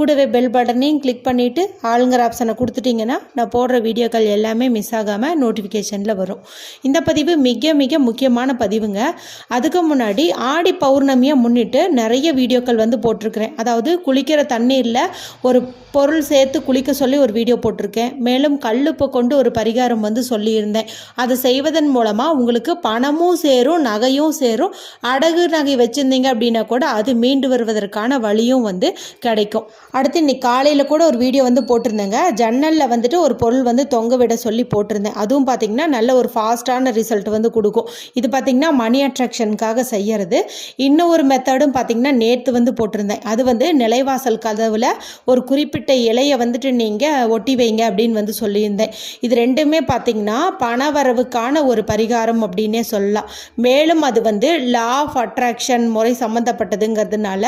கூடவே பெல் பட்டனையும் கிளிக் பண்ணிவிட்டு ஆளுங்கிற ஆப்ஷனை கொடுத்துட்டிங்கன்னா நான் போடுற வீடியோக்கள் எல்லாமே மிஸ் ஆகாமல் நோட்டிஃபிகேஷனில் வரும். இந்த பதிவு மிக மிக முக்கியமான பதிவுங்க. அதுக்கு முன்னாடி ஆடி பௌர்ணமியை முன்னிட்டு நிறைய வீடியோக்கள் வந்து போட்டிருக்கிறேன். அதாவது குளிக்கிற தண்ணீரில் ஒரு பொருள் சேர்த்து குளிக்க சொல்லி ஒரு வீடியோ போட்டிருக்கேன். மேலும் கல்லுப்பு கொண்டு ஒரு பரிகாரம் வந்து சொல்லியிருந்தேன். அதை செய்வதன் மூலமாக உங்களுக்கு பணமும் சேரும் நகையும் சேரும். அடகு நகை வச்சுருந்தீங்க அப்படின்னா கூட அது மீண்டு வருவதற்கான வழியும் வந்து கிடைக்கும். அடுத்து இன்றைக்கி காலையில் கூட ஒரு வீடியோ வந்து போட்டிருந்தேங்க. ஜன்னலில் வந்துட்டு ஒரு பொருள் வந்து தொங்க விட சொல்லி போட்டிருந்தேன். அதுவும் பார்த்திங்கன்னா நல்ல ஒரு ஃபாஸ்ட்டான ரிசல்ட் வந்து கொடுக்கும். இது பார்த்திங்கன்னா மணி அட்ராக்ஷனுக்காக செய்கிறது இன்னும் ஒரு மெத்தடும் பார்த்திங்கன்னா நேற்று வந்து போட்டிருந்தேன். அது வந்து நிலைவாசல் கதவில் ஒரு குறிப்பிட்ட இலையை வந்துட்டு நீங்கள் ஒட்டி வைங்க அப்படின்னு வந்து சொல்லியிருந்தேன். இது ரெண்டுமே பார்த்திங்கன்னா பணவரவுக்கான ஒரு பரிகாரம் அப்படின்னே சொல்லலாம். மேலும் அது வந்து லா ஆஃப் அட்ராக்ஷன் முறை சம்மந்தப்பட்டதுங்கிறதுனால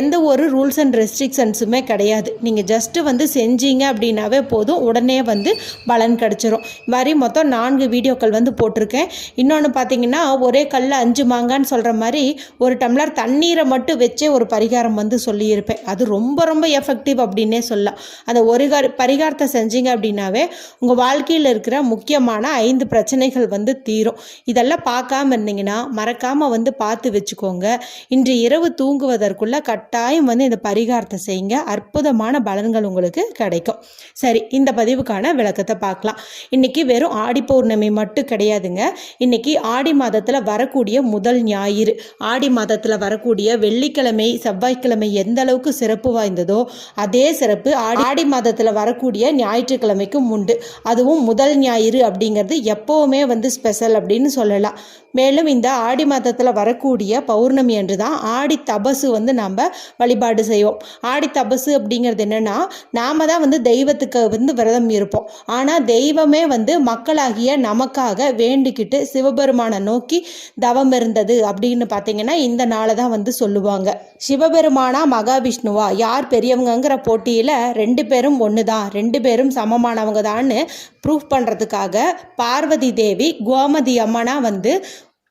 எந்த ஒரு ரூல்ஸ் அண்ட் ரெஸ்ட்ரிக்ஷன்ஸுமே கிடையாது. நீங்கள் ஜஸ்ட்டு வந்து செஞ்சீங்க அப்படின்னாவே போதும். உடனே வந்து பலன் கிடச்சிரும். மாதிரி மொத்தம் நான்கு வீடியோக்கள் வந்து போட்டிருக்கேன். இன்னொன்று பார்த்தீங்கன்னா ஒரே கல்லில் அஞ்சு மாங்கான்னு சொல்கிற மாதிரி ஒரு டம்ளர் தண்ணீரை மட்டும் வச்சே ஒரு பரிகாரம் வந்து சொல்லியிருப்பேன். அது ரொம்ப ரொம்ப எஃபெக்டிவ் அப்படின்னே சொல்லலாம். அந்த ஒரு பரிகாரத்தை செஞ்சீங்க அப்படின்னாவே உங்கள் வாழ்க்கையில் இருக்கிற முக்கியமான ஐந்து பிரச்சனைகள் வந்து தீரும். இதெல்லாம் பார்க்காம இருந்தீங்கன்னா மறக்காமல் வந்து பார்த்து வச்சுக்கோங்க. இன்று இரவு தூங்குவதற்குள்ளே கட்டாயம் வந்து இந்த பரிகாரத்தை செய்யுங்க. அற்புதமான பலன்கள் உங்களுக்கு கிடைக்கும். சரி இந்த பதிவுக்கான விளக்கத்தை பார்க்கலாம். இன்னைக்கு வெறும் ஆடி பௌர்ணமி மட்டும் கிடையாதுங்க. இன்னைக்கு ஆடி மாதத்தில் வரக்கூடிய முதல் ஞாயிறு. ஆடி மாதத்தில் வரக்கூடிய வெள்ளிக்கிழமை செவ்வாய்க்கிழமை எந்த அளவுக்கு சிறப்பு வாய்ந்ததோ அதே சிறப்பு ஆடி ஆடி மாதத்தில் வரக்கூடிய ஞாயிற்றுக்கிழமைக்கும் உண்டு. அதுவும் முதல் ஞாயிறு அப்படிங்கிறது எப்போவுமே வந்து ஸ்பெஷல் அப்படின்னு சொல்லலாம். மேலும் இந்த ஆடி மாதத்தில் வரக்கூடிய பௌர்ணமி அன்று தான் ஆடி தபசு வந்து நம்ம வழிபாடு செய்வோம். ஆடி தபசு அப்படிங்கிறது என்னென்னா நாம் தான் வந்து தெய்வத்துக்கு வந்து விரதம் இருப்போம். ஆனால் தெய்வமே வந்து மக்களாகிய நமக்காக வேண்டிக்கிட்டு சிவபெருமானை நோக்கி தவம் இருந்தது அப்படின்னு பார்த்தீங்கன்னா இந்த நாளை தான் வந்து சொல்லுவாங்க. சிவபெருமானா மகாவிஷ்ணுவா யார் பெரியவங்கங்கிற போட்டியில் ரெண்டு பேரும் ஒன்று தான் ரெண்டு பேரும் சமமானவங்க தான்னு ப்ரூஃப் பண்ணுறதுக்காக பார்வதி தேவி கோமதி அம்மனா வந்து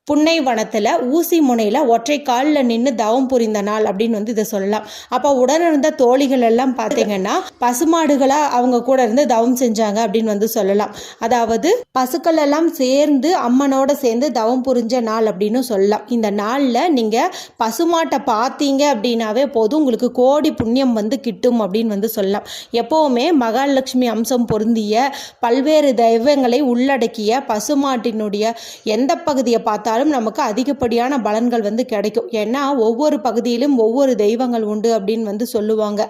புன்னை வனத்தில் ஊசி முனையில் ஒற்றை காலில் நின்று தவம் புரிந்த நாள் அப்படின்னு வந்து இதை சொல்லலாம். அப்போ உடனிருந்த தோழிகள் எல்லாம் பார்த்தீங்கன்னா பசுமாடுகளாக அவங்க கூட இருந்து தவம் செஞ்சாங்க அப்படின்னு வந்து சொல்லலாம். அதாவது பசுக்கள் எல்லாம் சேர்ந்து அம்மனோட சேர்ந்து தவம் புரிஞ்ச நாள் அப்படின்னு சொல்லலாம். இந்த நாளில் நீங்கள் பசுமாட்டை பார்த்தீங்க அப்படின்னாவே போதும் உங்களுக்கு கோடி புண்ணியம் வந்து கிட்டும் அப்படின்னு வந்து சொல்லலாம். எப்போவுமே மகாலட்சுமி அம்சம் பொருந்திய பல்வேறு தெய்வங்களை உள்ளடக்கிய பசுமாட்டினுடைய எந்த பகுதியை பார்த்தாலும் நமக்கு அதிகப்படியான பலன்கள் வந்து கிடைக்கும். ஏன்னா ஒவ்வொரு பகுதியிலும் ஒவ்வொரு தெய்வங்கள் உண்டு அப்படின்னு வந்து சொல்லுவாங்க.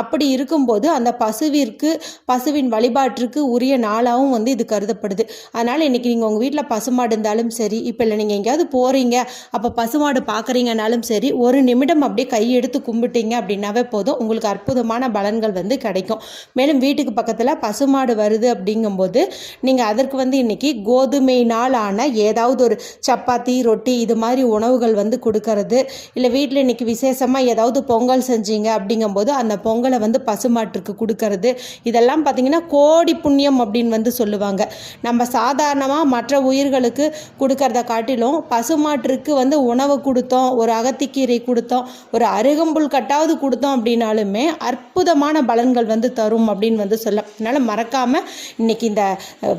அப்படி இருக்கும்போது அந்த பசுவிற்கு பசுவின் வழிபாட்டிற்கு உரிய நாளாகவும் வந்து இது கருதப்படுது. அதனால் இன்றைக்கி நீங்கள் உங்கள் வீட்டில் பசுமாடு இருந்தாலும் சரி இப்போ இல்லை நீங்கள் எங்கேயாவது போகிறீங்க அப்போ பசுமாடு பார்க்குறீங்கனாலும் சரி ஒரு நிமிடம் அப்படியே கையெடுத்து கும்பிட்டீங்க அப்படின்னாவே போதும். உங்களுக்கு அற்புதமான பலன்கள் வந்து கிடைக்கும். மேலும் வீட்டுக்கு பக்கத்தில் பசுமாடு வருது அப்படிங்கும்போது நீங்கள் அதற்கு வந்து இன்றைக்கி கோதுமையினால் ஆன ஏதாவது ஒரு சப்பாத்தி ரொட்டி இது மாதிரி உணவுகள் வந்து கொடுக்கறது. இல்லை வீட்டில் இன்றைக்கி விசேஷமாக ஏதாவது பொங்கல் செஞ்சீங்க அப்படிங்கும்போது அந்த பொங்கலை வந்து பசுமாட்டுக்கு கொடுக்கறது. இதெல்லாம் பார்த்திங்கன்னா கோடி புண்ணியம் அப்படின்னு வந்து சொல்லுவாங்க. நம்ம சாதாரணமாக மற்ற உயிர்களுக்கு கொடுக்கறத காட்டிலும் பசுமாட்டிற்கு வந்து உணவு கொடுத்தோம் ஒரு அகத்திக்கீரை கொடுத்தோம் ஒரு அருகம்புல் கட்டாவது கொடுத்தோம் அப்படின்னாலுமே அற்புதமான பலன்கள் வந்து தரும் அப்படின்னு வந்து சொல்லலாம் அதனால் மறக்காமல் இன்னைக்கு இந்த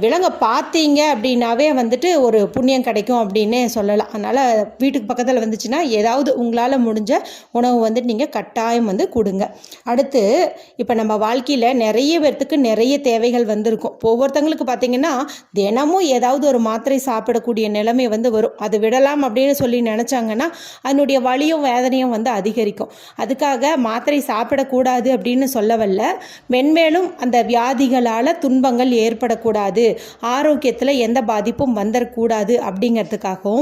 விலங்கை பார்த்தீங்க அப்படின்னாவே வந்துட்டு ஒரு புண்ணியம் கிடைக்கும் அப்படின்னு சொல்லலாம் அதனால் வீட்டுக்கு பக்கத்தில் வந்துச்சுன்னா ஏதாவது உங்களால் முடிஞ்ச உணவு வந்து நீங்கள் கட்டாயம் வந்து கொடுங்க. அடுத்து இப்போ நம்ம வாழ்க்கையில் நிறைய பேர்த்துக்கு நிறைய தேவைகள் வந்திருக்கும். ஒவ்வொருத்தங்களுக்கு பார்த்தீங்கன்னா தினமும் ஏதாவது ஒரு மாத்திரை சாப்பிடக்கூடிய நிலைமை வந்து வரும். அது விடலாம் அப்படின்னு சொல்லி நினச்சாங்கன்னா அதனுடைய வலியும் வேதனையும் வந்து அதிகரிக்கும். அதுக்காக மாத்திரை சாப்பிடக்கூடாது அப்படின்னு சொல்லவல்ல. மென்மேலும் அந்த வியாதிகளால் துன்பங்கள் ஏற்படக்கூடாது. ஆரோக்கியத்தில் எந்த பாதிப்பும் வந்துடக்கூடாது அப்படிங்கிறதுக்காகவும்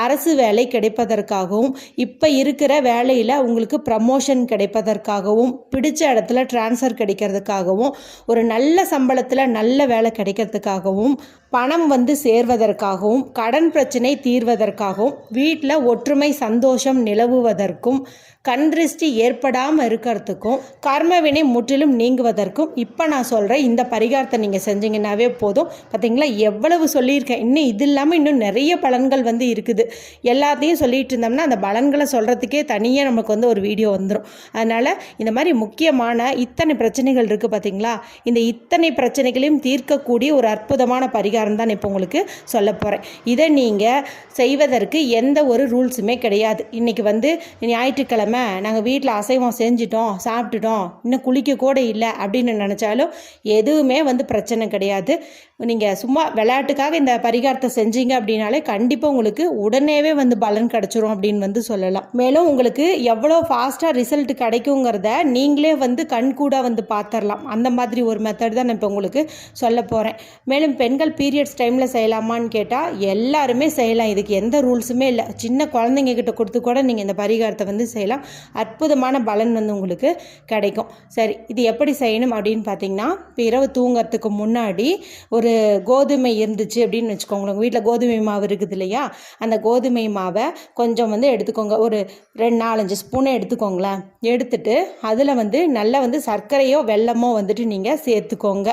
அரசு வேலை கிடைப்பதற்காகவும் இப்போ இருக்கிற வேலையில் உங்களுக்கு ப்ரமோஷன் கிடைப்பதற்காகவும் பிடிச்ச இடத்துல ட்ரான்ஸ்ஃபர் கிடைக்கிறதுக்காகவும் ஒரு நல்ல சம்பளத்தில் நல்ல வேலை கிடைக்கிறதுக்காகவும் பணம் வந்து சேர்வதற்காகவும் கடன் பிரச்சனை தீர்வதற்காகவும் வீட்டில் ஒற்றுமை சந்தோஷம் நிலவுவதற்கும் கண் திருஷ்டி ஏற்படாமல் இருக்கிறதுக்கும் கர்மவினை முற்றிலும் நீங்குவதற்கும் இப்போ நான் சொல்கிறேன் இந்த பரிகாரத்தை நீங்கள் செஞ்சீங்கன்னாவே போதும். பார்த்தீங்களா எவ்வளவு சொல்லியிருக்கேன். இன்னும் இது இல்லாமல் இன்னும் நிறைய பலன்கள் வந்து இருக்குது. எல்லாத்தையும் சொல்லிட்டு இருந்தோம்னா அந்த பலன்களை சொல்கிறதுக்கே தனியாக நமக்கு வந்து ஒரு வீடியோ வந்துடும் அதனால் இந்த மாதிரி முக்கியமான இத்தனை பிரச்சனைகள் இருக்குது பார்த்தீங்களா இந்த இத்தனை பிரச்சனைகளையும் தீர்க்கக்கூடிய ஒரு அற்புதமான பரிகாரம் தான் இப்போ உங்களுக்கு சொல்ல போகிறேன் இதை நீங்கள் செய்வதற்கு எந்த ஒரு ரூல்ஸுமே கிடையாது. இன்றைக்கி வந்து ஞாயிற்றுக்கிழமை நாங்கள் வீட்டில் அசைவம் செஞ்சிட்டோம் சாப்பிட்டுட்டோம் இன்னும் குளிக்க கூட இல்லை அப்படின்னு நினச்சாலும் எதுவுமே வந்து பிரச்சனை கிடையாது. நீங்கள் சும்மா விளையாட்டுக்காக இந்த பரிகாரத்தை செஞ்சீங்க அப்படின்னாலே கண்டிப்பாக உங்களுக்கு உடனேவே வந்து பலன் கிடச்சிரும் அப்படின்னு வந்து சொல்லலாம். மேலும் உங்களுக்கு எவ்வளோ ஃபாஸ்ட்டாக ரிசல்ட் கிடைக்குங்கிறத நீங்களே வந்து கண்கூட வந்து பார்த்துடலாம் அந்த மாதிரி ஒரு மெத்தட் தான் நான் இப்போ உங்களுக்கு சொல்ல போகிறேன் மேலும் பெண்கள் பீரியட்ஸ் டைமில் செய்யலாமான்னு கேட்டால் எல்லாருமே செய்யலாம். இதுக்கு எந்த ரூல்ஸுமே இல்லை. சின்ன குழந்தைங்க கிட்ட கொடுத்து கூட நீங்கள் இந்த பரிகாரத்தை வந்து செய்யலாம். அற்புதமான பலன் வந்து உங்களுக்கு கிடைக்கும். சரி இது எப்படி செய்யணும் அப்படின்னு பார்த்தீங்கன்னா இப்போ இரவு தூங்குறதுக்கு முன்னாடி ஒரு கோதுமை இருந்துச்சு அப்படின்னு வச்சுக்கோங்களேன். உங்கள் வீட்டில் கோதுமை மாவு இருக்குது இல்லையா? அந்த கோதுமை மாவை கொஞ்சம் வந்து எடுத்துக்கோங்க. ஒரு ரெண்டு நாலஞ்சு ஸ்பூனை எடுத்துக்கோங்களேன். எடுத்துட்டு அதில் வந்து நல்லா வந்து சர்க்கரையோ வெல்லமோ வந்துட்டு நீங்கள் சேர்த்துக்கோங்க.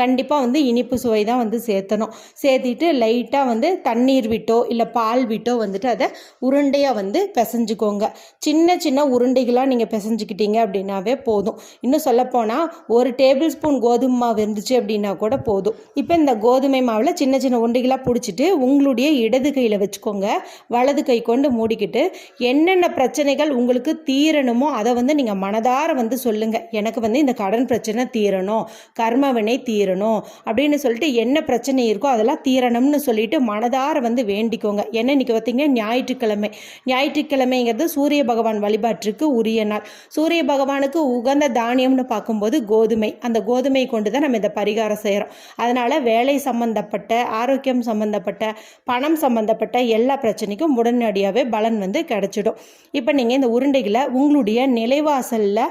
கண்டிப்பாக வந்து இனிப்பு சுவை தான் வந்து சேர்த்தணும். சேர்த்திட்டு லைட்டாக வந்து தண்ணீர் விட்டோ இல்லை பால் விட்டோ வந்துட்டு அதை உருண்டையாக வந்து பிசைஞ்சுக்கோங்க. சின்ன சின்ன உருண்டைகளாக நீங்கள் பிசைஞ்சுக்கிட்டீங்க அப்படின்னாவே போதும். இன்னும் சொல்லப்போனால் ஒரு டேபிள் ஸ்பூன் கோதுமை மாவு இருந்துச்சு அப்படின்னா கூட போதும். இப்போ இந்த கோதுமை மாவில் சின்ன சின்ன உருண்டைகளாக பிடிச்சிட்டு உங்களுடைய இடது கையில் வச்சுக்கோங்க. வலது கை கொண்டு மூடிக்கிட்டு என்னென்ன பிரச்சனைகள் உங்களுக்கு தீரணுமோ அதை வந்து நீங்கள் மனதார வந்து சொல்லுங்கள் எனக்கு வந்து இந்த கடன் பிரச்சனை தீரணும் கர்மவினை தீரணும் அப்படின்னு சொல்லிட்டு என்ன பிரச்சனை இருக்கோ அதெல்லாம் தீரணும்னு சொல்லிட்டு மனதார வந்து வேண்டிக்கோங்க. என்ன இன்றைக்கி பார்த்தீங்கன்னா ஞாயிற்றுக்கிழமை. ஞாயிற்றுக்கிழமைங்கிறது சூரிய பகவான் வழிபாட்டிற்கு உரிய நாள். சூரிய பகவானுக்கு உகந்த தானியம்னு பார்க்கும்போது கோதுமை. அந்த கோதுமை கொண்டு தான் நம்ம இந்த பரிகாரம் செய்கிறோம் அதனால் வேலை சம்பந்தப்பட்ட ஆரோக்கியம் சம்பந்தப்பட்ட பணம் சம்பந்தப்பட்ட எல்லா பிரச்சனைக்கும் உடனடியாகவே பலன் வந்து கிடைச்சிடும். இப்போ நீங்கள் இந்த உருண்டைகளை உங்களுடைய நிலைவாசலில்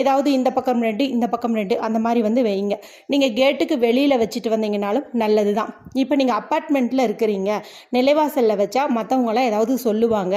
ஏதாவது இந்த பக்கம் ரெண்டு இந்த பக்கம் ரெண்டு அந்த மாதிரி வந்து வைங்க. நீங்கள் கேட்டுக்கு வெளியில் வச்சுட்டு வந்தீங்கனாலும் நல்லது தான் இப்போ நீங்கள் அப்பார்ட்மெண்ட்டில் இருக்கிறீங்க நிலைவாசலில் வச்சா மற்றவங்களாம் ஏதாவது சொல்லுவாங்க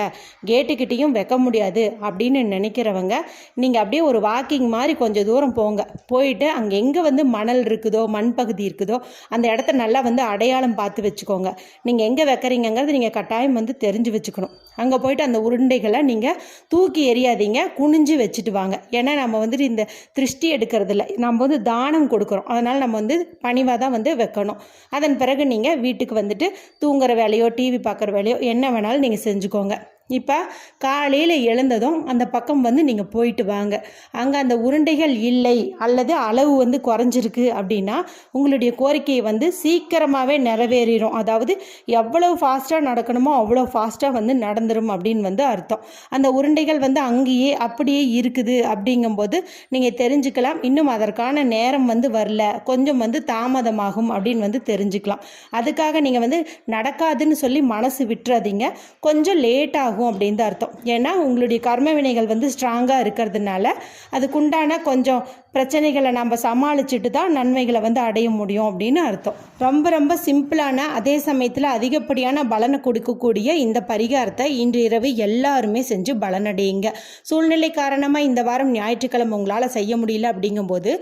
கேட்டுக்கிட்டேயும் வைக்க முடியாது அப்படின்னு நினைக்கிறவங்க நீங்கள் அப்படியே ஒரு வாக்கிங் மாதிரி கொஞ்சம் தூரம் போங்க. போயிட்டு அங்கே எங்கே வந்து மணல் இருக்குதோ மண் பகுதி இருக்குதோ அந்த இடத்த நல்லா வந்து அடையாளம் பார்த்து வச்சுக்கோங்க. நீங்கள் எங்கே வைக்கிறீங்கங்கிறது நீங்கள் கட்டாயம் வந்து தெரிஞ்சு வச்சுக்கணும். அங்கே போயிட்டு அந்த உருண்டைகளை நீங்கள் தூக்கி எறியாதீங்க குனிஞ்சு வச்சுட்டு வாங்க. ஏன்னா நம்ம வந்துட்டு இந்த திருஷ்டி எடுக்கிறதில்ல நம்ம வந்து தானம் கொடுக்குறோம். அதனால் நம்ம வந்து பணிவாக தான் வந்து வைக்கணும். அதன் பிறகு நீங்கள் வீட்டுக்கு வந்துட்டு தூங்குற வேலையோ டிவி பார்க்குற வேலையோ என்ன வேணாலும் நீங்கள் செஞ்சுக்கோங்க. இப்போ காலையில் எழுந்ததும் அந்த பக்கம் வந்து நீங்கள் போயிட்டு வாங்க. அங்கே அந்த உருண்டைகள் இல்லை அல்லது அளவு வந்து குறைஞ்சிருக்கு அப்படின்னா உங்களுடைய கோரிக்கையை வந்து சீக்கிரமாகவே நிறைவேறிடும் அதாவது எவ்வளோ ஃபாஸ்ட்டாக நடக்கணுமோ அவ்வளோ ஃபாஸ்ட்டாக வந்து நடந்துடும் அப்படின்னு வந்து அர்த்தம். அந்த உருண்டைகள் வந்து அங்கேயே அப்படியே இருக்குது அப்படிங்கும்போது நீங்கள் தெரிஞ்சுக்கலாம். இன்னும் அதற்கான நேரம் வந்து வரல. கொஞ்சம் வந்து தாமதமாகும் அப்படின்னு வந்து தெரிஞ்சுக்கலாம். அதுக்காக நீங்கள் வந்து நடக்காதுன்னு சொல்லி மனசு விட்டுறாதீங்க. கொஞ்சம் லேட் ஆகும். ஆகும் அப்படின்னு தான் அர்த்தம். ஏன்னா உங்களுடைய கர்ம வினைகள் வந்து ஸ்ட்ராங்காக இருக்கிறதுனால அதுக்குண்டான கொஞ்சம் பிரச்சனைகளை நம்ம சமாளிச்சுட்டு தான் நன்மைகளை வந்து அடைய முடியும் அப்படின்னு அர்த்தம். ரொம்ப ரொம்ப சிம்பிளான அதே சமயத்தில் அதிகப்படியான பலனை கொடுக்கக்கூடிய இந்த பரிகாரத்தை இன்று இரவு எல்லாருமே செஞ்சு பலனடையுங்க. சூழ்நிலை காரணமாக இந்த வாரம் ஞாயிற்றுக்கிழமை உங்களால் செய்ய முடியல அப்படிங்கும்போது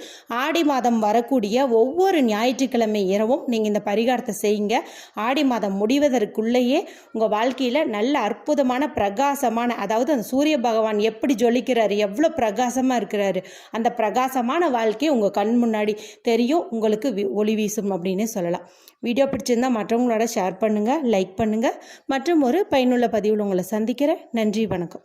ஆடி மாதம் வரக்கூடிய ஒவ்வொரு ஞாயிற்றுக்கிழமை இரவும் நீங்கள் இந்த பரிகாரத்தை செய்யுங்க. ஆடி மாதம் முடிவதற்குள்ளேயே உங்கள் வாழ்க்கையில் நல்ல அற்புதமான பிரகாசமான அதாவது அந்த சூரிய பகவான் எப்படி ஜொலிக்கிறாரு எவ்வளோ பிரகாசமாக இருக்கிறாரு அந்த பிரகாசமான வாழ்க்கை உங்கள் கண் முன்னாடி தெரியும். உங்களுக்கு வி- ஒளி வீசும் அப்படின்னு சொல்லலாம். வீடியோ பிடிச்சிருந்தால் மற்றவங்களோட ஷேர் பண்ணுங்கள் லைக் பண்ணுங்கள் மற்றும் ஒரு பயனுள்ள பதிவில் உங்களை சந்திக்கிறேன். நன்றி வணக்கம்.